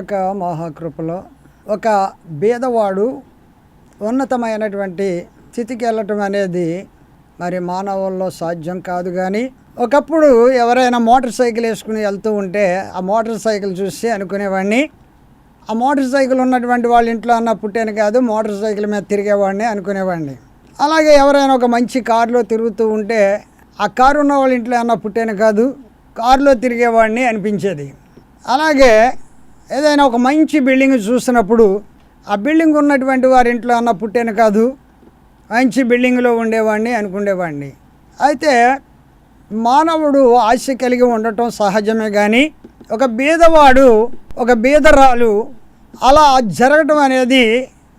యొక్క మహాకృపలో ఒక బీదవాడు ఉన్నతమైనటువంటి స్థితికి వెళ్ళటం అనేది మరి మానవుల్లో సాధ్యం కాదు కానీ ఒకప్పుడు ఎవరైనా మోటార్ సైకిల్ వేసుకుని వెళ్తూ ఉంటే ఆ మోటార్ సైకిల్ చూసి అనుకునేవాడిని. ఆ మోటార్ సైకిల్ ఉన్నటువంటి వాళ్ళ ఇంట్లో అన్న పుట్టాను కాదు మోటార్ సైకిల్ మీద తిరిగేవాడిని అనుకునేవాడిని. అలాగే ఎవరైనా ఒక మంచి కారులో తిరుగుతూ ఉంటే ఆ కారు ఉన్న వాళ్ళ ఇంట్లో అన్న పుట్టాను కాదు కారులో తిరిగేవాడిని అనిపించేది. అలాగే ఏదైనా ఒక మంచి బిల్డింగ్ చూసినప్పుడు ఆ బిల్డింగ్ ఉన్నటువంటి వారి ఇంట్లో అన్న పుట్టాను కాదు. మంచి బిల్డింగ్లో ఉండేవాడిని అనుకునేవాడిని అయితే మానవుడు ఆశ కలిగి ఉండటం సహజమే కానీ ఒక బీదవాడు ఒక బీదరాలు అలా జరగటం అనేది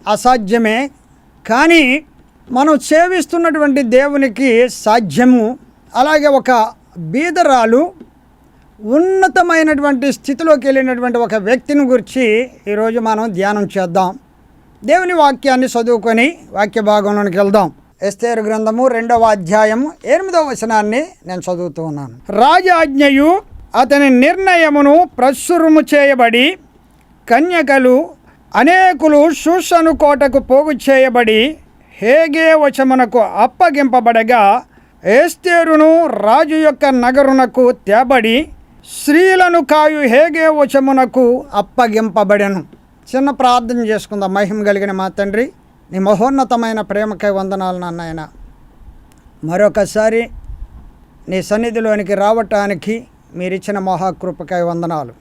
అసాధ్యమే. కానీ మనం సేవిస్తున్నటువంటి దేవునికి సాధ్యము. అలాగే ఒక బీదరాలు ఉన్నతమైనటువంటి స్థితిలోకి వెళ్ళినటువంటి ఒక వ్యక్తిని గురించి ఈరోజు మనం ధ్యానం చేద్దాం. దేవుని వాక్యాన్ని చదువుకొని వాక్య భాగంలోనికి వెళ్దాం. ఎస్తేరు గ్రంథము రెండవ అధ్యాయము ఎనిమిదవ వచనాన్ని నేను చదువుతూ ఉన్నాను. రాజాజ్ఞయు అతని నిర్ణయమును ప్రచురము చేయబడి కన్యకలు అనేకులు శూషను కోటకు పోగు చేయబడి హేగే వచమునకు అప్పగింపబడగా ఏస్తేరును రాజు యొక్క నగరునకు తేబడి స్త్రీలను కాయు హేగే వచమునకు అప్పగింపబడెను. చిన్న ప్రార్థన చేసుకుందాం. మహిమ కలిగిన మా తండ్రి నీ మహోన్నతమైన ప్రేమకై వందనాలు నాయన. మరొకసారి నీ సన్నిధిలోనికి రావటానికి మీరిచ్చిన మహాకృపకై వందనాలు.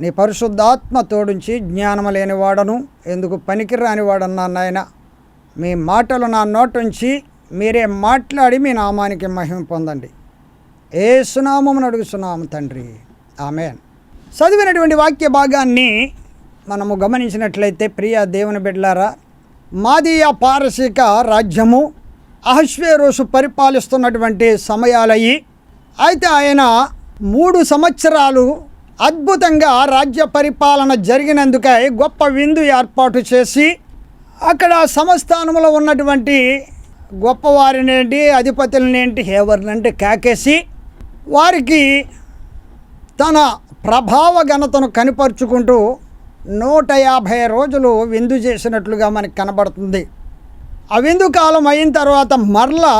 నీ పరిశుద్ధాత్మ తోడుంచి జ్ఞానము లేనివాడను ఎందుకు పనికిరాని వాడన్నా నాయన. మీ మాటలు నా నోటుంచి మీరే మాట్లాడి మీ నామానికి మహిమ పొందండి. ఏ సునామమును అడుగుతున్నాము తండ్రి. ఆమెన్. చదివినటువంటి వాక్య భాగాన్ని మనము గమనించినట్లయితే ప్రియ దేవుని బిడ్డలారా మాదీయ పారసీక రాజ్యము అహశ్వేరోసు పరిపాలిస్తున్నటువంటి సమయాలయ్యి అయితే ఆయన మూడు సంవత్సరాలు అద్భుతంగా రాజ్య పరిపాలన జరిగినందుకై గొప్ప విందు ఏర్పాటు చేసి అక్కడ సంస్థానంలో ఉన్నటువంటి గొప్పవారినేంటి అధిపతులనేంటి ఎవరినంటే కాకేసి వారికి తన ప్రభావ ఘనతను కనిపరుచుకుంటూ నూట యాభై రోజులు విందు చేసినట్లుగా మనకు కనబడుతుంది. ఆ విందు కాలం అయిన తర్వాత మరలా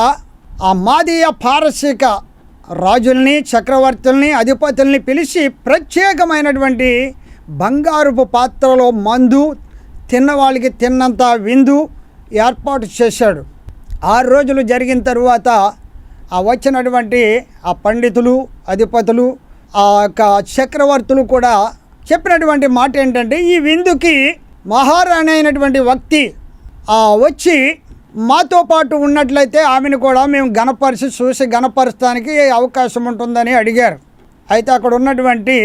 ఆ మాదీయ పారసీక రాజుల్ని చక్రవర్తుల్ని అధిపతుల్ని పిలిచి ప్రత్యేకమైనటువంటి బంగారుపు పాత్రలో మందు తిన్నవాళ్ళకి తిన్నంత విందు ఏర్పాటు చేశాడు. ఆరు రోజులు జరిగిన తరువాత ఆ వచ్చినటువంటి ఆ పండితులు అధిపతులు ఆ యొక్క చక్రవర్తులు కూడా చెప్పినటువంటి మాట ఏంటంటే ఈ విందుకి మహారాణి అయినటువంటి వ్యక్తి ఆ వచ్చి మాతో పాటు ఉన్నట్లయితే ఆమెను కూడా మేము గణపరిచి చూసి గణపరచడానికి అవకాశం ఉంటుందని అడిగారు. అయితే అక్కడ ఉన్నటువంటి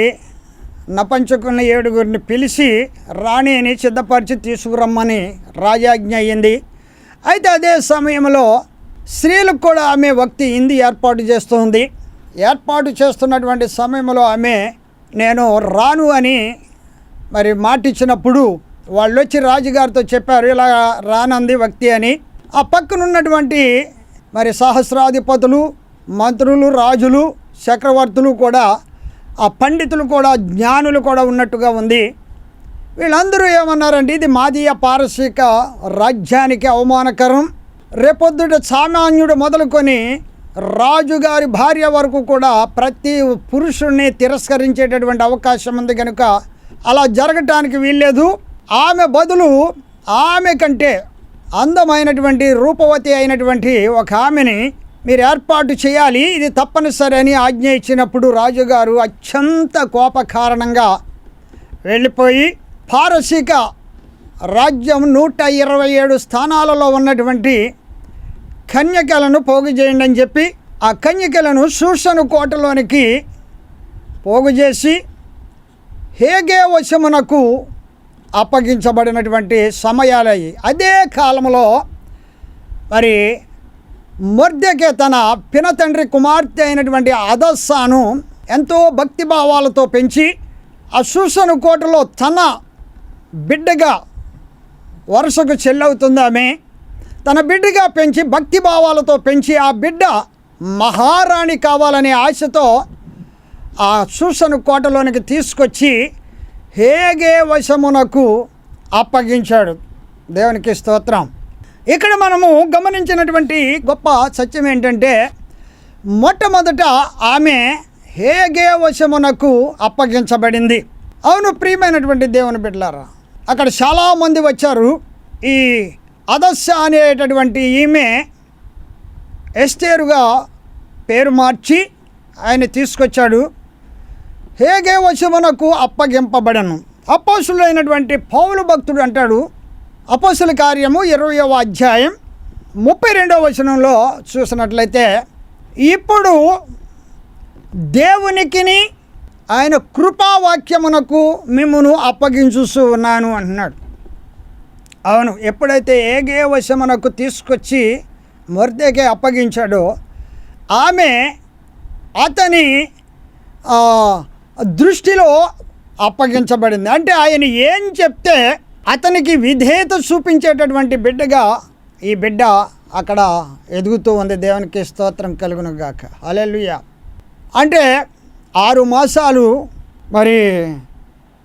నపంచుకున్న ఏడుగురిని పిలిచి రాణిని సిద్ధపరిచి తీసుకురమ్మని రాజాజ్ఞ అయ్యింది అయితే అదే సమయంలో స్త్రీలకు కూడా ఆమె భక్తి ఇంది ఏర్పాటు చేస్తుంది. ఏర్పాటు చేస్తున్నటువంటి సమయంలో ఆమె నేను రాను అని మరి మాటిచ్చినప్పుడు వాళ్ళు వచ్చి రాజుగారితో చెప్పారు ఇలా రానంది వ్యక్తి అని. ఆ పక్కనున్నటువంటి మరి సహస్రాధిపతులు మంత్రులు రాజులు చక్రవర్తులు కూడా ఆ పండితులు కూడా జ్ఞానులు కూడా ఉన్నట్టుగా ఉంది. వీళ్ళందరూ ఏమన్నారంటే ఇది మాదీయ పారసీక రాజ్యానికి అవమానకరం. రేపొద్దుట సామాన్యుడు మొదలుకొని రాజుగారి భార్య వరకు కూడా ప్రతి పురుషుణ్ణి తిరస్కరించేటటువంటి అవకాశం ఉంది కనుక అలా జరగటానికి వీల్లేదు. ఆమె బదులు ఆమె కంటే అందమైనటువంటి రూపవతి అయినటువంటి ఒక ఆమెని మీరు ఏర్పాటు చేయాలి. ఇది తప్పనిసరి అని ఆజ్ఞ ఇచ్చినప్పుడు రాజుగారు అత్యంత కోప కారణంగా వెళ్ళిపోయి పారసీక రాజ్యం నూట ఇరవై ఏడు స్థానాలలో ఉన్నటువంటి కన్యకలను పోగు చేయండి అని చెప్పి ఆ కన్యకలను సూసను కోటలోనికి పోగు చేసి హేగే వశమునకు అప్పగించబడినటువంటి సమయాలయ్యి అదే కాలంలో మరి మొర్దెకే తన పినతండ్రి కుమార్తె అయినటువంటి అదస్సాను ఎంతో భక్తిభావాలతో పెంచి ఆ సూసను కోటలో తన బిడ్డగా వరుసకు చెల్లవుతుందామే తన బిడ్డగా పెంచి భక్తి భావాలతో పెంచి ఆ బిడ్డ మహారాణి కావాలనే ఆశతో ఆ సూసను కోటలోనికి తీసుకొచ్చి హేగే వశమునకు అప్పగించాడు. దేవునికి స్తోత్రం. ఇక్కడ మనము గమనించినటువంటి గొప్ప సత్యం ఏంటంటే మొట్టమొదట ఆమె హేగే వశమునకు అప్పగించబడింది. అవును ప్రియమైనటువంటి దేవుని బిడ్డలారా అక్కడ చాలామంది వచ్చారు ఈ అదస్య అనేటటువంటి ఈమె ఎస్టేరుగా పేరు మార్చి ఆయన తీసుకొచ్చాడు. హేగే వశమునకు అప్పగింపబడను. అపోసులైనటువంటి పౌలు భక్తుడు అంటాడు అపోసుల కార్యము ఇరవయవ అధ్యాయం ముప్పై రెండవ వచనంలో చూసినట్లయితే ఇప్పుడు దేవునికిని ఆయన కృపావాక్యమునకు మిమ్మును అప్పగించుస్తూ ఉన్నాను అంటున్నాడు. అవును ఎప్పుడైతే ఏగే వశమునకు తీసుకొచ్చి మొర్దేకే అప్పగించాడో ఆమె అతని దృష్టిలో అప్పగించబడింది. అంటే ఆయన ఏం చెప్తే అతనికి విధేయత చూపించేటటువంటి బిడ్డగా ఈ బిడ్డ అక్కడ ఎదుగుతూ ఉంది. దేవునికి స్తోత్రం కలుగును గాక అలెలుయ అంటే ఆరు మాసాలు మరి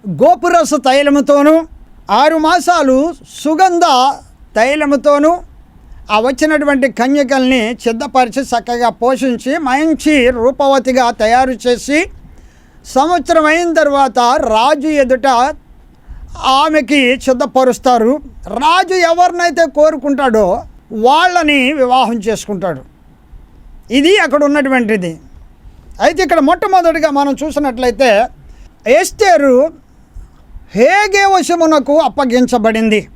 గోపురస తైలముతోనూ ఆరు మాసాలు సుగంధ తైలముతోనూ ఆ వచ్చినటువంటి కన్యకల్ని సిద్ధపరిచి చక్కగా పోషించి మంచి రూపవతిగా తయారు చేసి సంవత్సరం అయిన తర్వాత రాజు ఎదుట ఆమెకి సిద్ధపరుస్తారు. రాజు ఎవరినైతే కోరుకుంటాడో వాళ్ళని వివాహం చేసుకుంటాడు. ఇది అక్కడ ఉన్నటువంటిది. అయితే ఇక్కడ మొట్టమొదటిగా మనం చూసినట్లయితే ఎస్తేరు హేగే వశమునకు అప్పగించబడింది.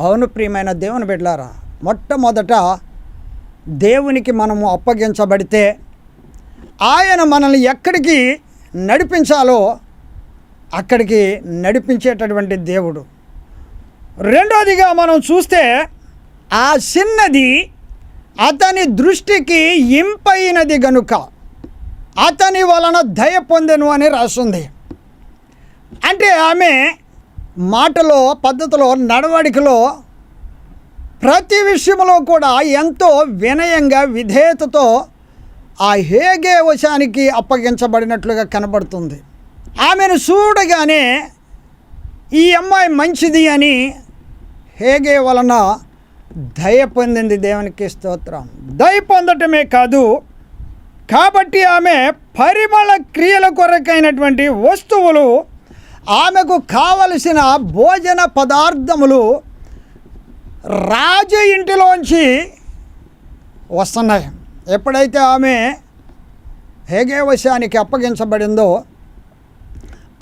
అవును ప్రియమైన దేవుని బిడ్డారా మొట్టమొదట దేవునికి మనము అప్పగించబడితే ఆయన మనల్ని ఎక్కడికి నడిపించాలో అక్కడికి నడిపించేటటువంటి దేవుడు. రెండోదిగా మనం చూస్తే ఆ చిన్నది అతని దృష్టికి ఇంపైనది గనుక అతని వలన దయ పొందెను అని రాస్తుంది అంటే ఆమె మాటలో పద్ధతిలో నడవడికలో ప్రతి విషయంలో కూడా ఎంతో వినయంగా విధేయతతో ఆ హేగే వశానికి అప్పగించబడినట్లుగా కనబడుతుంది. ఆమెను చూడగానే ఈ అమ్మాయి మంచిది అని హేగే వలన దయ పొందింది దేవునికి స్తోత్రం. దయ పొందటమే కాదు కాబట్టి ఆమె పరిమళ క్రియల కొరకైనటువంటి వస్తువులు ఆమెకు కావలసిన భోజన పదార్థములు రాజు ఇంటిలోంచి వస్తున్నాయి. ఎప్పుడైతే ఆమె హేగేవశానికి అప్పగించబడిందో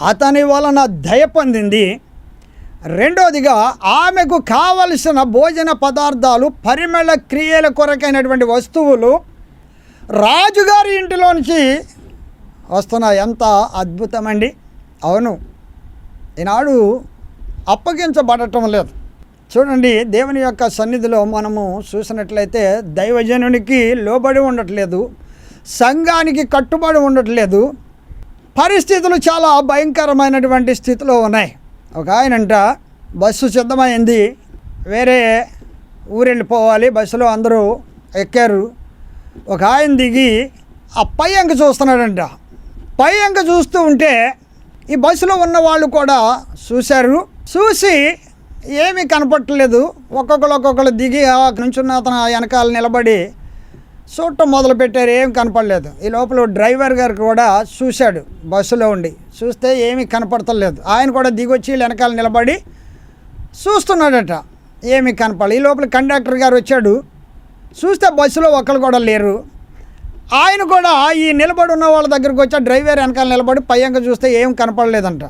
అతని వలన దయ పొందింది. రెండోదిగా ఆమెకు కావలసిన భోజన పదార్థాలు పరిమళ క్రియల కొరకైనటువంటి వస్తువులు రాజుగారి ఇంటిలోంచి వస్తున్నాయి. ఎంత అద్భుతమండి. అవును. ఈనాడు అప్పగించబడటం లేదు. చూడండి దేవుని యొక్క సన్నిధిలో మనము చూసినట్లయితే దైవజనునికి లోబడి ఉండట్లేదు సంఘానికి కట్టుబడి ఉండట్లేదు పరిస్థితులు చాలా భయంకరమైనటువంటి స్థితిలో ఉన్నాయి. ఒక ఆయనంట బస్సు సిద్ధమైంది వేరే ఊరెళ్ళిపోవాలి బస్సులో అందరూ ఎక్కారు. ఒక ఆయన దిగి ఆ పై అంక చూస్తున్నాడంట. పై అంక చూస్తూ ఉంటే ఈ బస్సులో ఉన్న వాళ్ళు కూడా చూశారు. చూసి ఏమీ కనపట్టలేదు. ఒక్కొక్కరు ఒక్కొక్కరు దిగి నుంచున్న అతను వెనకాల నిలబడి చూడటం మొదలుపెట్టారు ఏం కనపడలేదు. ఈ లోపల డ్రైవర్ గారు కూడా చూశాడు బస్సులో ఉండి. చూస్తే ఏమీ కనపడతలేదు. ఆయన కూడా దిగొచ్చి వెనకాల నిలబడి చూస్తున్నాడట. ఏమీ కనపడలేదు ఈ లోపల కండక్టర్ గారు వచ్చాడు. చూస్తే బస్సులో ఒకరు కూడా లేరు. ఆయన కూడా ఈ నిలబడి ఉన్న వాళ్ళ దగ్గరికి వచ్చి ఆ డ్రైవర్ వెనకాల నిలబడి పయ్యంక చూస్తే ఏం కనపడలేదంట.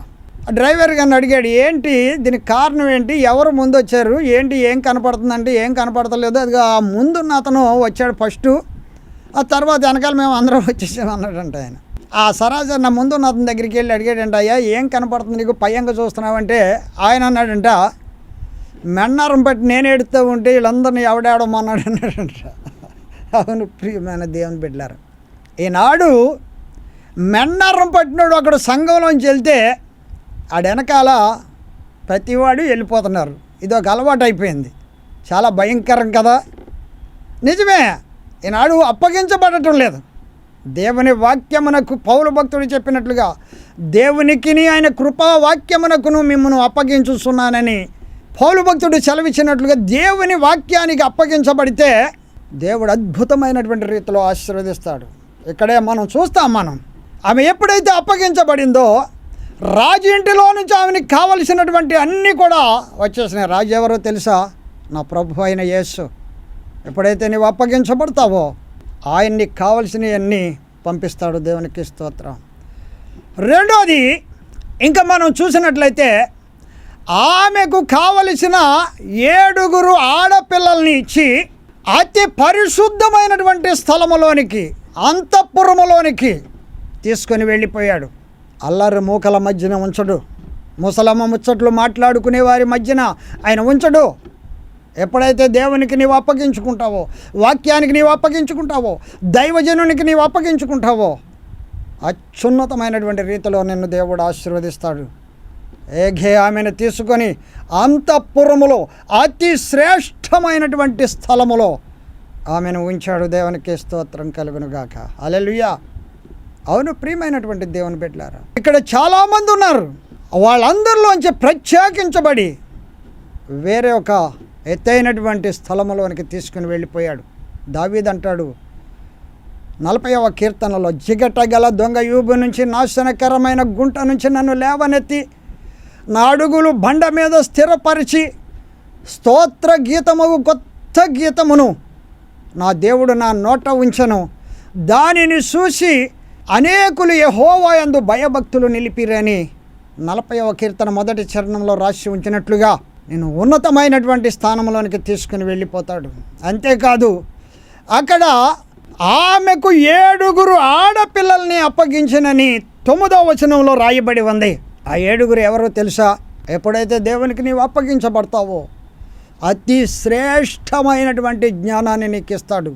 ఆ డ్రైవర్ గారిని అడిగాడు ఏంటి దీనికి కారణం ఏంటి? ఎవరు ముందు వచ్చారు? ఏంటి? ఏం కనపడుతుందంటే ఏం కనపడతలేదు. అది ఆ ముందున్న అతను వచ్చాడు ఫస్ట్. ఆ తర్వాత వెనకాల మేము అందరం వచ్చేసాం అన్నాడంట ఆయన. ఆ సరాసరి నా ముందున్న అతని దగ్గరికి వెళ్ళి అడిగాడంట అయ్యా ఏం కనపడుతుంది? నీకు పయ్యంగా చూస్తున్నావంటే ఆయన అన్నాడంట మెన్నారం బట్టి నేను ఎడుతూ ఉంటే వీళ్ళందరినీ ఎవడాడమన్నాడు అన్నాడంట. అవును ప్రియమైన దేవుని బిడ్డలారు. ఈనాడు మెన్నారం పట్టినోడు అక్కడ సంఘంలోంచి వెళ్తే ఆడెనకాల ప్రతివాడు వెళ్ళిపోతున్నారు. ఇది ఒక అలవాటు అయిపోయింది. చాలా భయంకరం కదా? నిజమే ఈనాడు అప్పగించబడటం లేదు. దేవుని వాక్యమునకు పౌలు భక్తుడు చెప్పినట్లుగా దేవునికిని ఆయన కృపా వాక్యమునకును మిమ్మల్ని అప్పగించుస్తున్నానని పౌలు భక్తుడు సెలవిచ్చినట్లుగా దేవుని వాక్యానికి అప్పగించబడితే దేవుడు అద్భుతమైనటువంటి రీతిలో ఆశీర్వదిస్తాడు. ఇక్కడే మనం చూస్తాం మనం. ఆమె ఎప్పుడైతే అప్పగించబడిందో రాజు ఇంటిలో నుంచి ఆమెకి కావలసినటువంటి అన్నీ కూడా వచ్చేసినాయి. రాజు ఎవరో తెలుసా? నా ప్రభు అయిన యేసు. ఎప్పుడైతే నీవు అప్పగించబడతావో ఆయన్ని కావలసినవన్నీ పంపిస్తాడు దేవునికి స్తోత్రం. రెండోది ఇంకా మనం చూసినట్లయితే ఆమెకు కావలసిన ఏడుగురు ఆడపిల్లల్ని ఇచ్చి అతి పరిశుద్ధమైనటువంటి స్థలములోనికి అంతఃపురములోనికి తీసుకొని వెళ్ళిపోయాడు. అల్లరి మూకల మధ్యన ఉంచడు. ముసలమ్మ ముచ్చట్లు మాట్లాడుకునే వారి మధ్యన ఆయన ఉంచడు. ఎప్పుడైతే దేవునికి నీవు అప్పగించుకుంటావో వాక్యానికి నీవు అప్పగించుకుంటావో దైవజనునికి నీవు అప్పగించుకుంటావో అత్యున్నతమైనటువంటి రీతిలో నిన్ను దేవుడు ఆశీర్వదిస్తాడు. ఏఘే ఆమెను తీసుకొని అంతఃపురములో అతి శ్రేష్టమైనటువంటి స్థలములో ఆమెను ఉంచాడు దేవునికి స్తోత్రం కలుగునుగాక. అలెలుయా అవును ప్రియమైనటువంటి దేవుని బిడ్డలారా ఇక్కడ చాలామంది ఉన్నారు. వాళ్ళందరిలోంచి ప్రత్యేకించబడి వేరే ఒక ఎత్తైనటువంటి స్థలములోనికి తీసుకుని వెళ్ళిపోయాడు. దావీదంటాడు నలభైవ కీర్తనలో జిగట గల దొంగ యూబు నుంచి నాశనకరమైన గుంట నుంచి నన్ను లేవనెత్తి నాడుగులు బండ మీద స్థిరపరిచి స్తోత్ర గీతము కొత్త గీతమును నా దేవుడు నా నోట ఉంచను. దానిని చూసి అనేకులు యహోవాయందు భయభక్తులు నిలిపిరని నలభైవ కీర్తన మొదటి చరణంలో రాసి ఉంచినట్లుగా నేను ఉన్నతమైనటువంటి స్థానంలోనికి తీసుకుని వెళ్ళిపోతాడు. అంతేకాదు అక్కడ ఆమెకు ఏడుగురు ఆడపిల్లల్ని అప్పగించినని తొమ్మిదో వచనంలో రాయబడి ఉంది. ఆ ఏడుగురు ఎవరో తెలుసా? ఎప్పుడైతే దేవునికి నీవు అప్పగించబడతావో అతి శ్రేష్టమైనటువంటి జ్ఞానాన్ని నీకు ఇస్తాడు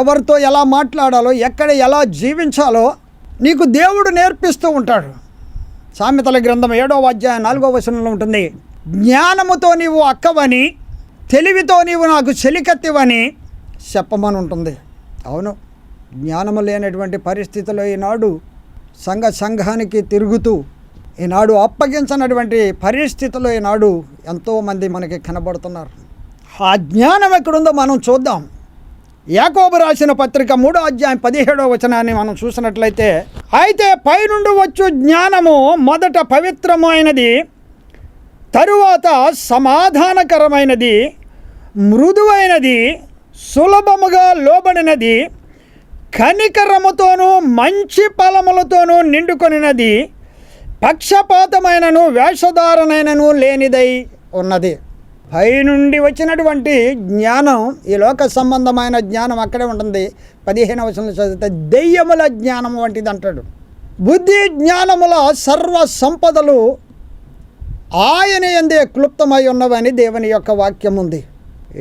ఎవరితో ఎలా మాట్లాడాలో ఎక్కడ ఎలా జీవించాలో నీకు దేవుడు నేర్పిస్తూ ఉంటాడు. సామెతల గ్రంథం ఏడో అధ్యాయం నాలుగో వచనంలో ఉంటుంది జ్ఞానముతో నీవు అక్కవని తెలివితో నీవు నాకు చెలికత్తివని చెప్పమని ఉంటుంది. అవును జ్ఞానము లేనటువంటి పరిస్థితిలో ఈనాడు సంఘ సంఘానికి తిరుగుతూ ఈనాడు అప్పగించినటువంటి పరిస్థితులు ఈనాడు ఎంతోమంది మనకి కనబడుతున్నారు. ఆ జ్ఞానం ఎక్కడుందో మనం చూద్దాం. యాకోబు రాసిన పత్రిక మూడో అధ్యాయం పదిహేడో వచనాన్ని మనం చూసినట్లయితే అయితే పైనుండి వచ్చు జ్ఞానము మొదట పవిత్రమైనది తరువాత సమాధానకరమైనది మృదువైనది సులభముగా లోబడినది కనికరముతోనూ మంచి ఫలములతోనూ నిండుకొనినది పక్షపాతమైనను వేషధారణైనను లేనిదై ఉన్నది. పైనుండి వచ్చినటువంటి జ్ఞానం ఈ లోక సంబంధమైన జ్ఞానం అక్కడే ఉంటుంది. పదిహేను వచనంలో చదివితే దెయ్యముల జ్ఞానం వంటిది అంటాడు. బుద్ధి జ్ఞానముల సర్వ సంపదలు ఆయన ఎందే క్లుప్తమై ఉన్నవని దేవుని యొక్క వాక్యం ఉంది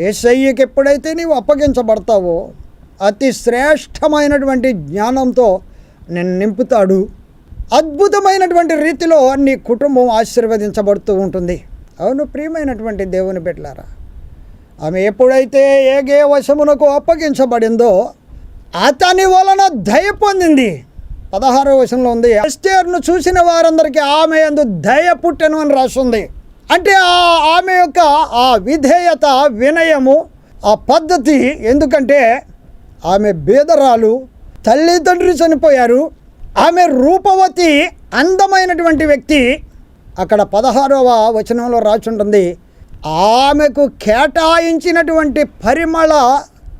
ఏసయ్యకి ఎప్పుడైతే నీవు అప్పగించబడతావో అతి శ్రేష్టమైనటువంటి జ్ఞానంతో నేను నింపుతాడు. అద్భుతమైనటువంటి రీతిలో నీ కుటుంబం ఆశీర్వదించబడుతూ ఉంటుంది. అవును ప్రియమైనటువంటి దేవుని బిడ్డలారా ఆమె ఎప్పుడైతే ఏగే వశమునకు అప్పగించబడిందో అతని వలన దయ పొందింది. పదహారో వశంలో ఉంది ఎస్టేర్ను చూసిన వారందరికీ ఆమె ఎందు దయ పుట్టెను అని రాస్తుంది అంటే ఆ ఆమె యొక్క ఆ విధేయత వినయము ఆ పద్ధతి ఎందుకంటే ఆమె బీదరాలు తల్లిదండ్రులు చనిపోయారు. ఆమె రూపవతి అందమైనటువంటి వ్యక్తి అక్కడ పదహారవ వచనంలో రాచుంటుంది ఆమెకు కేటాయించినటువంటి పరిమళ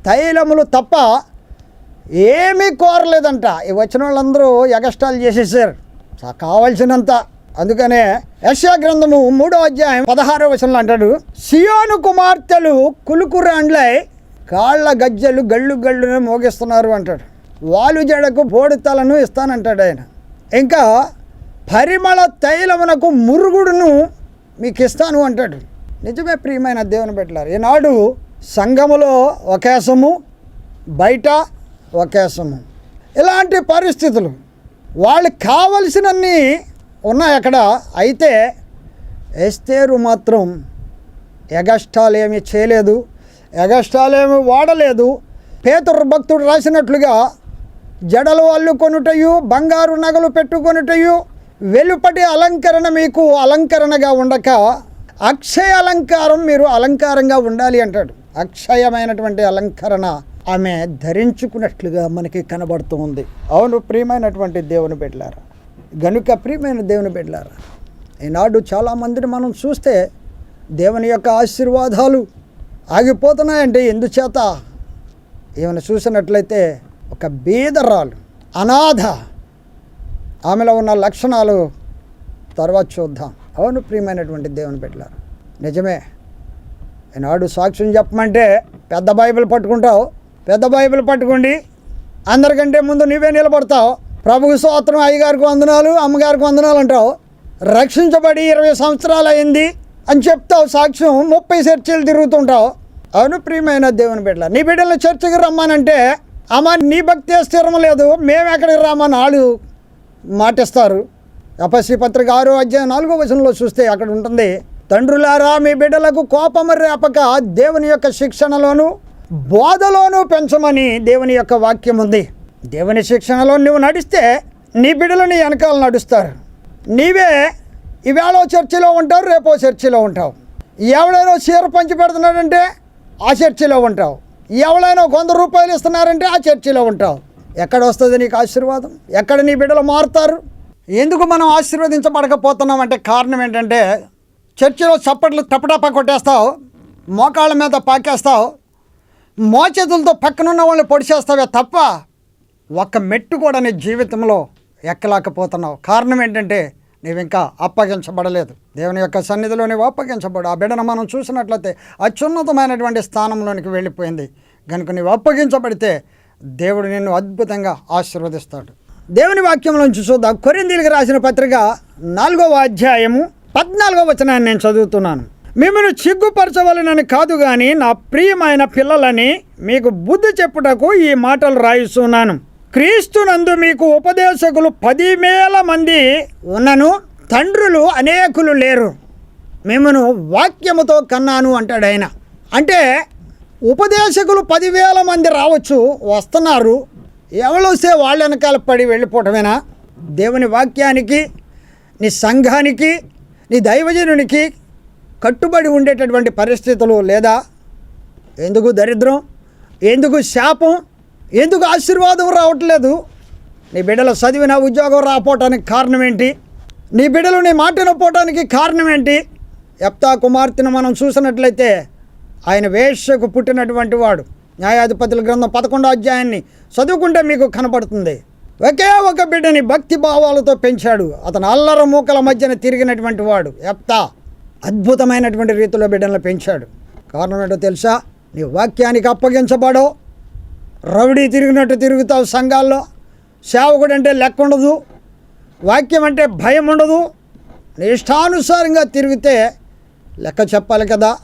తైలములు తప్ప ఏమీ కోరలేదంట. ఈ వచ్చిన వాళ్ళందరూ ఎగస్టాల్ చేసేసారు. కావలసినంత. అందుకనే యశా గ్రంథము మూడో అధ్యాయం పదహారో వచనంలో అంటాడు సియోను కుమార్తెలు కులుకురాండ్లై కాళ్ళ గజ్జలు గళ్ళు గళ్ళును మోగిస్తున్నారు అంటాడు. వాలు జడకు బోడితలను ఇస్తానంటాడు ఆయన. ఇంకా పరిమళ తైలమునకు మురుగుడును మీకు ఇస్తాను అంటాడు. నిజమే ప్రియమైన దేవుని పెట్టారు ఈనాడు సంఘములో ఒకేసము బయట ఒకేసము. ఇలాంటి పరిస్థితులు వాళ్ళకి కావలసినన్ని ఉన్నాయి అక్కడ. అయితే ఎస్తేరు మాత్రం ఎగస్టాలు ఏమీ చేయలేదు ఎగస్టాలు ఏమీ వాడలేదు. పేతురు భక్తుడు రాసినట్లుగా జడలు అల్లుకొనుటయు బంగారు నగలు పెట్టుకొనుటయు వెలుపటి అలంకరణ మీకు అలంకరణగా ఉండక అక్షయ అలంకారం మీరు అలంకారంగా ఉండాలి అంటాడు. అక్షయమైనటువంటి అలంకరణ ఆమె ధరించుకున్నట్లుగా మనకి కనబడుతూ ఉంది. అవును ప్రియమైనటువంటి దేవుని బిడ్డలారా. గనుక ప్రియమైన దేవుని బిడ్డలారా ఈనాడు చాలామందిని మనం చూస్తే దేవుని యొక్క ఆశీర్వాదాలు ఆగిపోతున్నాయంటే ఎందుచేత? ఏమైనా చూసినట్లయితే ఒక బీదరాలు అనాథ. ఆమెలో ఉన్న లక్షణాలు తర్వాత చూద్దాం. అవును ప్రియమైనటువంటి దేవుని పెట్టారు నిజమే. ఈనాడు సాక్ష్యం చెప్పమంటే పెద్ద బైబిల్ పట్టుకుంటావు పెద్ద బైబిల్ పట్టుకోండి. అందరికంటే ముందు నీవే నిలబడతావు. ప్రభుకు స్తోత్రం అయ్యగారికి వందనాలు అమ్మగారికి వందనాలు అంటావు. రక్షించబడి ఇరవై సంవత్సరాలు అయింది అని చెప్తావు సాక్ష్యం ముప్పై చర్చలు తిరుగుతుంటావు. అవును ప్రియమైన దేవుని బిడ్డల నీ బిడ్డలను చర్చకి రమ్మానంటే అమ్మ నీ భక్తి స్థిరం లేదు. మేము ఎక్కడికి రామని వాళ్ళు మాటిస్తారు. తపస్వి పత్రిక ఆరో అధ్యాయం నాలుగో వచనంలో చూస్తే అక్కడ ఉంటుంది తండ్రులారా మీ బిడ్డలకు కోపము రేపక దేవుని యొక్క శిక్షణలోను బోధలోనూ పెంచమని దేవుని యొక్క వాక్యం ఉంది. దేవుని శిక్షణలో నువ్వు నడిస్తే నీ బిడ్డలు నీ వెనకాల నడుస్తారు. నీవే ఈవేళ చర్చిలో ఉంటావు రేపో చర్చిలో ఉంటావు. ఎవడైనా చీర పంచి పెడుతున్నాడంటే ఆ చర్చిలో ఉంటావు. ఎవరైనా వంద రూపాయలు ఇస్తున్నారంటే ఆ చర్చిలో ఉంటావు ఎక్కడ వస్తుంది నీకు ఆశీర్వాదం? ఎక్కడ నీ బిడ్డలు మారుతారు? ఎందుకు మనం ఆశీర్వదించబడకపోతున్నాం అంటే కారణం ఏంటంటే చర్చిలో చప్పట్లు టపటప కొట్టేస్తావు మోకాళ్ళ మీద పాకేస్తావు మోచేతులతో పక్కనున్న వాళ్ళని పొడిచేస్తావే తప్ప ఒక్క మెట్టు కూడా నీ జీవితంలో ఎక్కలేకపోతున్నావు. కారణం ఏంటంటే నీవింకా అప్పగించబడలేదు. దేవుని యొక్క సన్నిధిలో నీవు అప్పగించబడు. ఆ బిడ్డను మనం చూసినట్లయితే అత్యున్నతమైనటువంటి స్థానంలోనికి వెళ్ళిపోయింది. కనుక నీవు అప్పగించబడితే దేవుడు నిన్ను అద్భుతంగా ఆశీర్వదిస్తాడు. దేవుని వాక్యంలోంచి చూద్దాం. కొరిందీలకు రాసిన పత్రిక నాలుగవ అధ్యాయము పద్నాలుగవ వచనాన్ని నేను చదువుతున్నాను. మిమ్మల్ని సిగ్గుపరచవలనని కాదు కానీ నా ప్రియమైన పిల్లలని మీకు బుద్ధి చెప్పుటకు ఈ మాటలు రాయిస్తున్నాను. క్రీస్తునందు మీకు ఉపదేశకులు పదివేల మంది ఉన్నను తండ్రులు అనేకులు లేరు. మిమ్మను వాక్యముతో కన్నాను అంటాడు ఆయన. అంటే ఉపదేశకులు పదివేల మంది రావచ్చు వస్తున్నారు. ఎవరొస్తే వాళ్ళ వెనకాల పడి వెళ్ళిపోవటమేనా? దేవుని వాక్యానికి నీ సంఘానికి నీ దైవజనునికి కట్టుబడి ఉండేటటువంటి పరిస్థితులు లేదా? ఎందుకు దరిద్రం? ఎందుకు శాపం? ఎందుకు ఆశీర్వాదం రావట్లేదు? నీ బిడ్డలు చదివిన ఉద్యోగం రాపోవటానికి కారణం ఏంటి? నీ బిడ్డలు నీ మాట వినపోవటానికి కారణం ఏంటి? ఎప్తా కుమార్తెను మనం చూసినట్లయితే ఆయన వేషకు పుట్టినటువంటి వాడు. న్యాయాధిపతుల గ్రంథం పదకొండో అధ్యాయాన్ని చదువుకుంటే మీకు కనపడుతుంది. ఒకే ఒక బిడ్డని భక్తి భావాలతో పెంచాడు. అతను అల్లర మూకల మధ్యన తిరిగినటువంటి వాడు ఎప్తా అద్భుతమైనటువంటి రీతిలో బిడ్డలను పెంచాడు. కారణం ఏంటో తెలుసా? నీ వాక్యానికి అప్పగించబడో రౌడీ తిరిగినట్టు తిరుగుతావు సంఘాల్లో. సేవకుడు అంటే లెక్క ఉండదు వాక్యం అంటే భయం ఉండదు ఇష్టానుసారంగా తిరిగితే లెక్క చెప్పాలి కదా.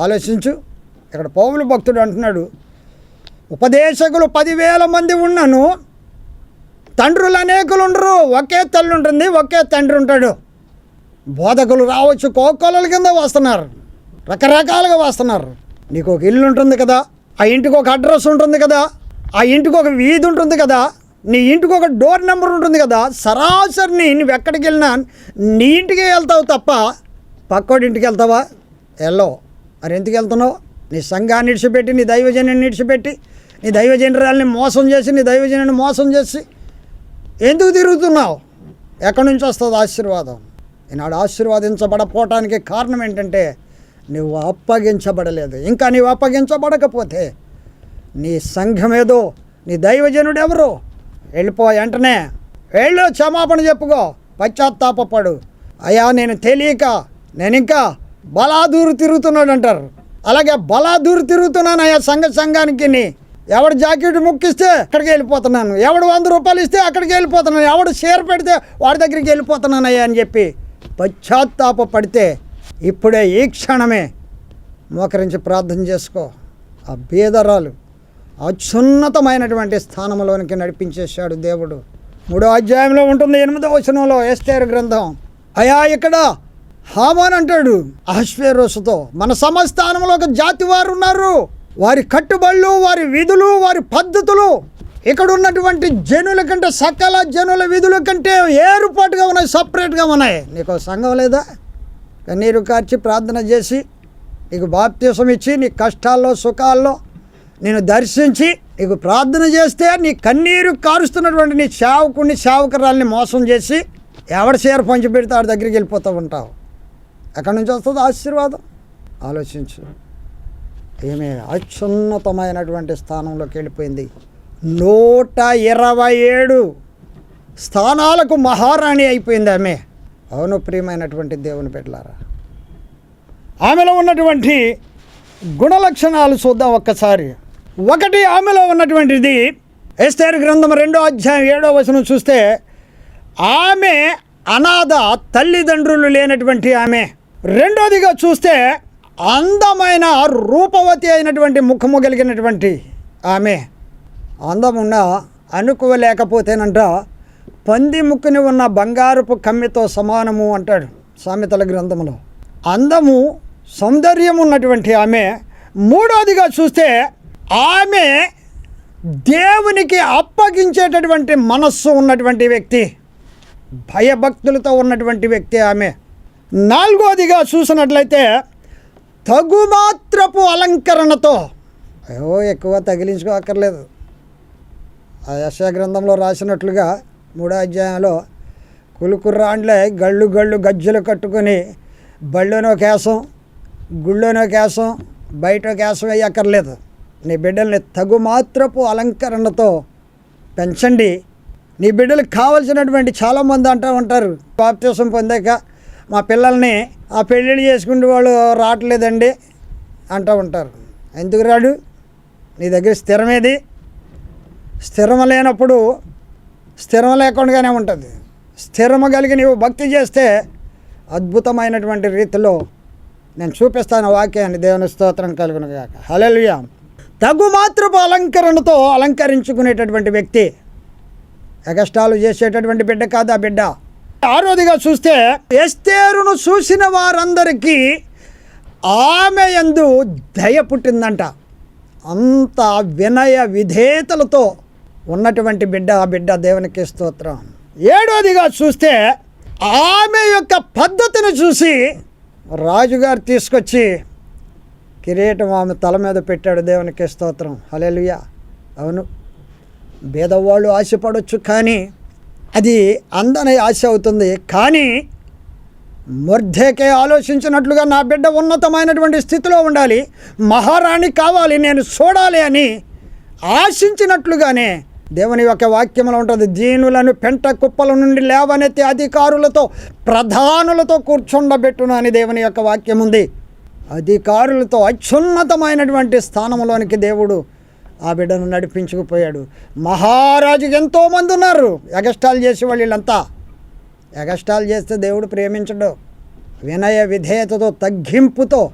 ఆలోచించు. ఇక్కడ పౌరులు భక్తుడు అంటున్నాడు ఉపదేశకులు పదివేల మంది ఉన్నను తండ్రులు అనేకులు ఉండరు ఒకే తల్లి ఉంటుంది ఒకే తండ్రి ఉంటాడు. బోధకులు రావచ్చు కోకోలల కింద వస్తున్నారు. రకరకాలుగా వస్తున్నారు. నీకు ఒక ఇల్లు ఉంటుంది కదా. ఆ ఇంటికి ఒక అడ్రస్ ఉంటుంది కదా ఆ ఇంటికి ఒక వీధి ఉంటుంది కదా నీ ఇంటికి ఒక డోర్ నెంబర్ ఉంటుంది కదా సరాసరిని నువ్వు ఎక్కడికి వెళ్ళినా నీ ఇంటికే వెళ్తావు తప్ప పక్కోడి ఇంటికి వెళ్తావా? వెళ్ళవు. మరి ఎందుకు వెళ్తున్నావు? నీ సంఘాన్ని ఇడిచిపెట్టి నీ దైవజనాన్ని ఇడిచిపెట్టి నీ దైవజనరాల్ని మోసం చేసి నీ దైవజనాన్ని మోసం చేసి ఎందుకు తిరుగుతున్నావు? ఎక్కడి నుంచి వస్తుంది ఆశీర్వాదం? ఈనాడు ఆశీర్వాదించబడపోవటానికి కారణం ఏంటంటే నువ్వు అప్పగించబడలేదు. ఇంకా నీవు అప్పగించబడకపోతే నీ సంఘం ఏదో నీ దైవజనుడు ఎవరు వెళ్ళిపో వెంటనే. వెళ్ళు క్షమాపణ చెప్పుకో. పశ్చాత్తాపడు అయ్యా నేను తెలియక నేను ఇంకా బలాదూరు తిరుగుతున్నాడు అంటారు అలాగే బలాదూరు తిరుగుతున్నాను అయ్యా సంఘ సంఘానికి. ఎవడు జాకెట్ ముక్కిస్తే అక్కడికి వెళ్ళిపోతున్నాను. ఎవడు వంద రూపాయలు ఇస్తే అక్కడికి వెళ్ళిపోతున్నాను. ఎవడు షేర్ పెడితే వాడి దగ్గరికి వెళ్ళిపోతున్నాను అయ్యా అని చెప్పి పశ్చాత్తాప పడితే ఇప్పుడే ఈ క్షణమే మోకరించి ప్రార్థన చేసుకో. ఆ బీదరాలు అత్యున్నతమైనటువంటి స్థానంలోనికి నడిపించేశాడు దేవుడు. మూడో అధ్యాయంలో ఉంటుంది ఎనిమిదో వచనంలో ఎస్తేరు గ్రంథం. అయా ఇక్కడ హామాన్ అంటాడు అహశ్వేరోసుతో మన సమస్థానంలో ఒక జాతి వారు ఉన్నారు. వారి కట్టుబళ్ళు వారి విధులు వారి పద్ధతులు. ఇక్కడ ఉన్నటువంటి జనుల కంటే సకల జనుల విధుల కంటే ఏర్పాటుగా ఉన్నాయి సపరేట్గా ఉన్నాయి. నీకు ఒక సంఘం లేదా? కన్నీరు కార్చి ప్రార్థన చేసి నీకు బాప్తీసం ఇచ్చి నీ కష్టాల్లో సుఖాల్లో నేను దర్శించి నీకు ప్రార్థన చేస్తే నీ కన్నీరు కారుస్తున్నటువంటి నీ సేవకుడిని సేవకురాల్ని మోసం చేసి ఎవడ చీర పంచి పెడితే ఆడి దగ్గరికి వెళ్ళిపోతూ ఉంటావు. ఎక్కడి నుంచి వస్తుంది ఆశీర్వాదం? ఆలోచించు. ఏమి అత్యున్నతమైనటువంటి స్థానంలోకి వెళ్ళిపోయింది. నూట ఇరవై ఏడు స్థానాలకు మహారాణి అయిపోయింది ఆమె. అవును ప్రియమైనటువంటి దేవుని పెట్టలారా ఆమెలో ఉన్నటువంటి గుణలక్షణాలు చూద్దాం ఒక్కసారి. ఒకటి ఆమెలో ఉన్నటువంటిది ఎస్తేరు గ్రంథం రెండో అధ్యాయం ఏడో వచనం చూస్తే ఆమె అనాథ తల్లిదండ్రులు లేనటువంటి ఆమె. రెండోదిగా చూస్తే అందమైన రూపవతి అయినటువంటి ముఖము కలిగినటువంటి ఆమె. అందమున్న అనుకోలేకపోతేనంట పంది ముక్కుని ఉన్న బంగారపు కమ్మితో సమానము అంటాడు సామెతల గ్రంథంలో అందము సౌందర్యం ఉన్నటువంటి ఆమె మూడోదిగా చూస్తే ఆమె దేవునికి అప్పగించేటటువంటి మనస్సు ఉన్నటువంటి వ్యక్తి. భయభక్తులతో ఉన్నటువంటి వ్యక్తి ఆమె. నాలుగోదిగా చూసినట్లయితే తగుమాత్రపు అలంకరణతో. అయ్యో ఎక్కువ తగిలించుకోక్కర్లేదు. ఆ యశా గ్రంథంలో రాసినట్లుగా మూడో అధ్యాయంలో కులుకుర్రాండ్లే గళ్ళు గళ్ళు గజ్జలు కట్టుకొని బళ్ళోనో కేసం గుళ్ళోనో కేసం బయట కేసం వేయక్కర్లేదు నీ బిడ్డల్ని తగుమాత్రపు అలంకరణతో పెంచండి. నీ బిడ్డలకు కావలసినటువంటి చాలామంది అంటూ ఉంటారు. బాప్తీసం పొందాక మా పిల్లల్ని ఆ పెళ్ళిళ్ళు చేసుకునే వాళ్ళు రావట్లేదండి అంటూ ఉంటారు. ఎందుకు రాడు? నీ దగ్గర స్థిరమేది? స్థిరం లేనప్పుడు స్థిరం లేకుండానే ఉంటుంది. స్థిరము కలిగి నీవు భక్తి చేస్తే అద్భుతమైనటువంటి రీతిలో నేను చూపిస్తాను వాక్యాన్ని. దేవుని స్తోత్రం కలుగును గాక తగు మాతృపు అలంకరణతో అలంకరించుకునేటటువంటి వ్యక్తి ఎగస్టాలు చేసేటటువంటి బిడ్డ కాదు ఆ బిడ్డ. ఆరోదిగా చూస్తే ఎస్తేరును చూసిన వారందరికీ ఆమె యందు దయ పుట్టిందంట. అంత వినయ విధేతలతో ఉన్నటువంటి బిడ్డ ఆ బిడ్డ దేవునికి స్తోత్రం. ఏడోదిగా చూస్తే ఆమె యొక్క పద్ధతిని చూసి రాజుగారు తీసుకొచ్చి కిరీటం ఆమె తల మీద పెట్టాడు దేవునికి స్తోత్రం. హల్లెలూయా. అవును భేదవాళ్ళు ఆశపడవచ్చు కానీ అది అందని ఆశ అవుతుంది. కానీ మొర్ధేకే ఆలోచించినట్లుగా నా బిడ్డ ఉన్నతమైనటువంటి స్థితిలో ఉండాలి మహారాణి కావాలి నేను చూడాలి అని ఆశించినట్లుగానే దేవుని యొక్క వాక్యంలో ఉంటుంది దీనులను పెంట కుప్పల నుండి లేవనెత్తి అధికారులతో ప్రధానులతో కూర్చుండబెట్టును అని దేవుని యొక్క వాక్యం ఉంది. అధికారులతో అత్యున్నతమైనటువంటి స్థానంలోనికి దేవుడు ఆ బిడ్డను నడిపించుకుపోయాడు. మహారాజుకి ఎంతోమంది ఉన్నారు. ఎగస్టాల్ చేసి వాళ్ళంతా ఎగస్టాల్ చేస్తే దేవుడు ప్రేమించడు. వినయ విధేయతతో తగ్గింపుతో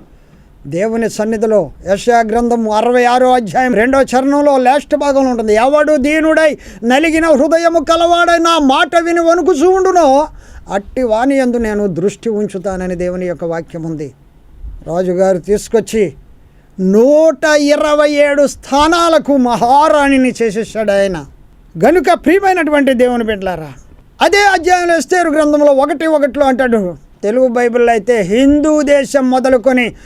దేవుని సన్నిధిలో యశా గ్రంథం అరవై ఆరో అధ్యాయం రెండో చరణంలో లాస్ట్ భాగంలో ఉంటుంది. ఎవడు దీనుడై నలిగిన హృదయము కలవాడై నా మాట విని వణుకుచూ ఉండునో అట్టి వాణి యందు నేను దృష్టి ఉంచుతానని దేవుని యొక్క వాక్యం ఉంది. రాజుగారు తీసుకొచ్చి నూట ఇరవై ఏడు స్థానాలకు మహారాణిని చేసేసాడు ఆయన. గనుక ప్రియమైనటువంటి దేవుని బిడ్డలారా అదే అధ్యాయంలో ఎస్తేరు గ్రంథంలో ఒకటి ఒకటిలో అంటాడు తెలుగు బైబిల్లో అయితే హిందూ దేశం మొదలుకొని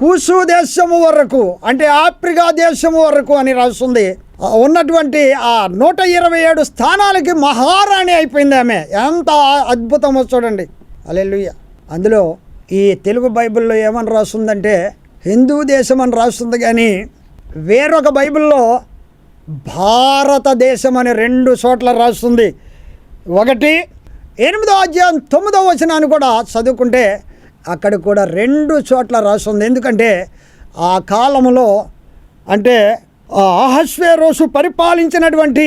కూసు దేశము వరకు అంటే ఆఫ్రికా దేశము వరకు అని రాస్తుంది. ఉన్నటువంటి ఆ నూట ఇరవై ఏడు స్థానాలకి మహారాణి అయిపోయింది ఆమె. ఎంత అద్భుతమో చూడండి. అలెలుయ్య అందులో ఈ తెలుగు బైబిల్లో ఏమని రాస్తుందంటే హిందూ దేశం అని రాస్తుంది కానీ వేరొక బైబిల్లో భారతదేశం అని రెండు చోట్ల రాస్తుంది. ఒకటి ఎనిమిదో అధ్యాయం తొమ్మిదో వచనాన్ని కూడా చదువుకుంటే అక్కడ కూడా రెండు చోట్ల రాస్తుంది ఎందుకంటే ఆ కాలంలో అంటే ఆ అహస్వేరోసు పరిపాలించినటువంటి